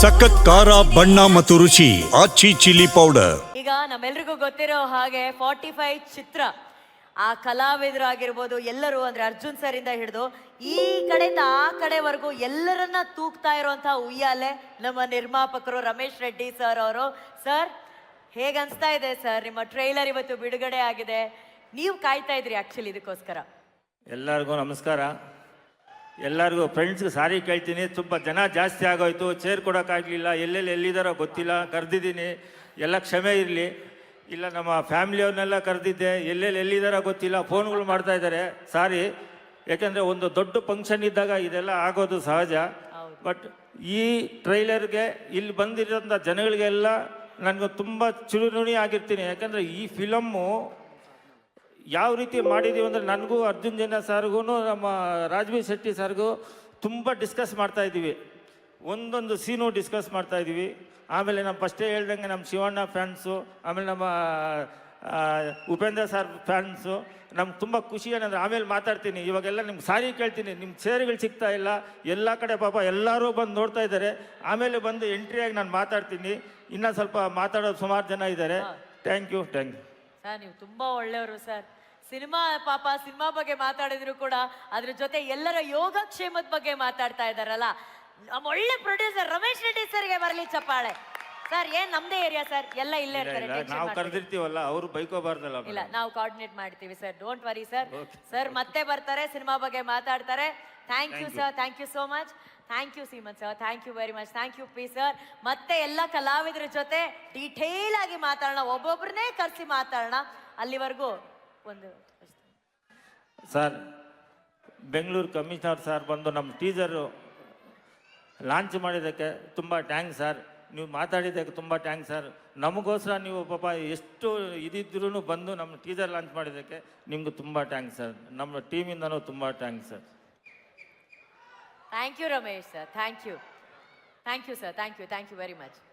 ಸಖತ್ ಖಾರ ಬಣ್ಣ ಮತ್ತು ರುಚಿ ಆಚಿ ಚಿಲ್ಲಿ ಪೌಡರ್. ಈಗ ನಮ್ಮೆಲ್ರಿಗೂ ಗೊತ್ತಿರೋ ಹಾಗೆ ಫಾರ್ಟಿ ಫೈವ್ ಚಿತ್ರ. ಆ ಕಲಾವಿದರು ಆಗಿರ್ಬೋದು ಎಲ್ಲರೂ ಅಂದ್ರೆ ಅರ್ಜುನ್ ಸರ್ ಇಂದ ಹಿಡಿದು ಈ ಕಡೆಯಿಂದ ಆ ಕಡೆವರೆಗೂ ಎಲ್ಲರನ್ನ ತೂಕ್ತಾ ಇರುವಂತಹ ಉಯ್ಯಾಲೆ ನಮ್ಮ ನಿರ್ಮಾಪಕರು ರಮೇಶ್ ರೆಡ್ಡಿ ಸರ್ ಅವರು. ಸರ್ ಹೇಗೆ ಅನ್ಸ್ತಾ ಇದೆ ಸರ್ ನಿಮ್ಮ ಟ್ರೈಲರ್ ಇವತ್ತು ಬಿಡುಗಡೆ ಆಗಿದೆ. ನೀವು ಕಾಯ್ತಾ ಇದ್ರಿ ಆಕ್ಚುಲಿ ಇದಕ್ಕೋಸ್ಕರ? ಎಲ್ಲರಿಗೂ ನಮಸ್ಕಾರ. ಎಲ್ಲರಿಗೂ ಫ್ರೆಂಡ್ಸ್ಗೆ ಸಾರಿ ಕೇಳ್ತೀನಿ. ತುಂಬ ಜನ ಜಾಸ್ತಿ ಆಗೋಯ್ತು. ಚೇರ್ ಕೊಡೋಕ್ಕಾಗಲಿಲ್ಲ. ಎಲ್ಲೆಲ್ಲಿ ಎಲ್ಲಿದ್ದಾರೋ ಗೊತ್ತಿಲ್ಲ. ಕರೆದಿದ್ದೀನಿ. ಎಲ್ಲ ಕ್ಷಮೆ ಇರಲಿ. ಇಲ್ಲ ನಮ್ಮ ಫ್ಯಾಮಿಲಿಯವ್ರನ್ನೆಲ್ಲ ಕರೆದಿದ್ದೆ. ಎಲ್ಲೆಲ್ಲಿ ಎಲ್ಲಿದ್ದಾರೋ ಗೊತ್ತಿಲ್ಲ. ಫೋನ್ಗಳು ಮಾಡ್ತಾ ಇದ್ದಾರೆ. ಸಾರಿ. ಯಾಕೆಂದರೆ ಒಂದು ದೊಡ್ಡ ಫಂಕ್ಷನ್ ಇದ್ದಾಗ ಇದೆಲ್ಲ ಆಗೋದು ಸಹಜ. ಬಟ್ ಈ ಟ್ರೈಲರ್ಗೆ ಇಲ್ಲಿ ಬಂದಿರೋಂಥ ಜನಗಳಿಗೆಲ್ಲ ನನಗೆ ತುಂಬ ಚುರುನುಣಿ ಆಗಿರ್ತೀನಿ. ಯಾಕೆಂದರೆ ಈ ಫಿಲಮ್ಮು ಯಾವ ರೀತಿ ಮಾಡಿದ್ದೀವಿ ಅಂದರೆ ನನಗೂ ಅರ್ಜುನ್ ಜನ ಸರ್ಗೂ ನಮ್ಮ ರಾಜ್ಬೀರ್ ಶೆಟ್ಟಿ ಸರ್ಗೂ ತುಂಬ ಡಿಸ್ಕಸ್ ಮಾಡ್ತಾ ಇದ್ದೀವಿ. ಒಂದೊಂದು ಸೀನು ಡಿಸ್ಕಸ್ ಮಾಡ್ತಾ ಇದ್ದೀವಿ. ಆಮೇಲೆ ನಮ್ಮ ಫಸ್ಟೇ ಹೇಳ್ದಂಗೆ ನಮ್ಮ ಶಿವಣ್ಣ ಫ್ಯಾನ್ಸು ಆಮೇಲೆ ನಮ್ಮ ಉಪೇಂದ್ರ ಸರ್ ಫ್ಯಾನ್ಸು ನಮ್ಗೆ ತುಂಬ ಖುಷಿ ಏನಂದ್ರೆ ಆಮೇಲೆ ಮಾತಾಡ್ತೀನಿ. ಇವಾಗೆಲ್ಲ ನಿಮ್ಗೆ ಸಾರಿ ಕೇಳ್ತೀನಿ. ನಿಮ್ಮ ಸೇರಿಗಳು ಸಿಗ್ತಾ ಇಲ್ಲ. ಎಲ್ಲ ಕಡೆ ಪಾಪ ಎಲ್ಲರೂ ಬಂದು ನೋಡ್ತಾ ಇದ್ದಾರೆ ಆಮೇಲೆ ಬಂದು ಎಂಟ್ರಿಯಾಗಿ ನಾನು ಮಾತಾಡ್ತೀನಿ. ಇನ್ನೂ ಸ್ವಲ್ಪ ಮಾತಾಡೋದು ಸುಮಾರು ಜನ ಇದ್ದಾರೆ thank you thank you sir ನೀವು ತುಂಬ ಒಳ್ಳೆಯವರು ಸರ್. ಸಿನಿಮಾ ಪಾಪ ಸಿನಿಮಾ ಬಗ್ಗೆ ಮಾತಾಡಿದ್ರು ಕೂಡ ಅದ್ರ ಜೊತೆ ಎಲ್ಲರ ಯೋಗಕ್ಷೇಮದ ಬಗ್ಗೆ ಮಾತಾಡ್ತಾ ಇದಾರಲ್ಲ ನಮ್ಮ ಒಳ್ಳೆ ಪ್ರೊಡ್ಯೂಸರ್ ರಮೇಶ್ ರೆಡ್ಡಿ ಸರ್ಗೆ ಬರಲಿ ಚಪ್ಪಾಳೆ. ಸರ್ ಏನ್ ನಮ್ದೇ ಏರಿಯಾ ಸರ್ ಎಲ್ಲ ಇಲ್ಲೇ ಇರ್ತಾರೆ ಇಲ್ಲ, tension ನಾವು ಮಾಡ್ಬೇಡಿ. ಕರೆದಿರ್ತೀವಲ್ಲ ಅವರು ಬೈಕೋಬಾರ್ದಲ್ಲ ಇಲ್ಲ ನಾವು ಕೋಆರ್ಡಿನೇಟ್ ಮಾಡ್ತೀವಿ sir don't worry sir sir ಮತ್ತೆ ಬರ್ತಾರೆ ಸಿನಿಮಾ ಬಗ್ಗೆ ಮಾತಾಡ್ತಾರೆ. Thank you sir thank you so much thank you Seeman sir thank you very much thank you P sir ಮತ್ತೆ ಎಲ್ಲ ಕಲಾವಿದರ ಜೊತೆ ಡೀಟೇಲ್ ಆಗಿ ಮಾತಾಡೋಣ. ಒಬ್ಬೊಬ್ರನ್ನೇ ಕರೆಸಿ ಮಾತಾಡೋಣ. ಅಲ್ಲಿವರೆಗೂ ಒಂದು ಸರ್ ಬೆಂಗಳೂರು ಕಮಿಷನರ್ ಸರ್ ಬಂದು ನಮ್ಮ ಟೀಸರು ಲಾಂಚ್ ಮಾಡಿದ್ದಕ್ಕೆ ತುಂಬ ಟ್ಯಾಂಕ್ ಸರ್ ನೀವು ಮಾತಾಡಿದ್ದಕ್ಕೆ ತುಂಬ ಟ್ಯಾಂಕ್ ಸರ್ ನಮಗೋಸ್ಕರ ನೀವು ಪಾಪ ಎಷ್ಟು ಇದಿದ್ರೂ ಬಂದು ನಮ್ಮ ಟೀಸರ್ ಲಾಂಚ್ ಮಾಡಿದ್ದಕ್ಕೆ ನಿಮ್ಗೆ ತುಂಬ ಟ್ಯಾಂಕ್ ಸರ್ ನಮ್ಮ ಟೀಮಿಂದನೂ ತುಂಬ thank sir thank you Ramesh sir thank you thank you sir thank you thank you very much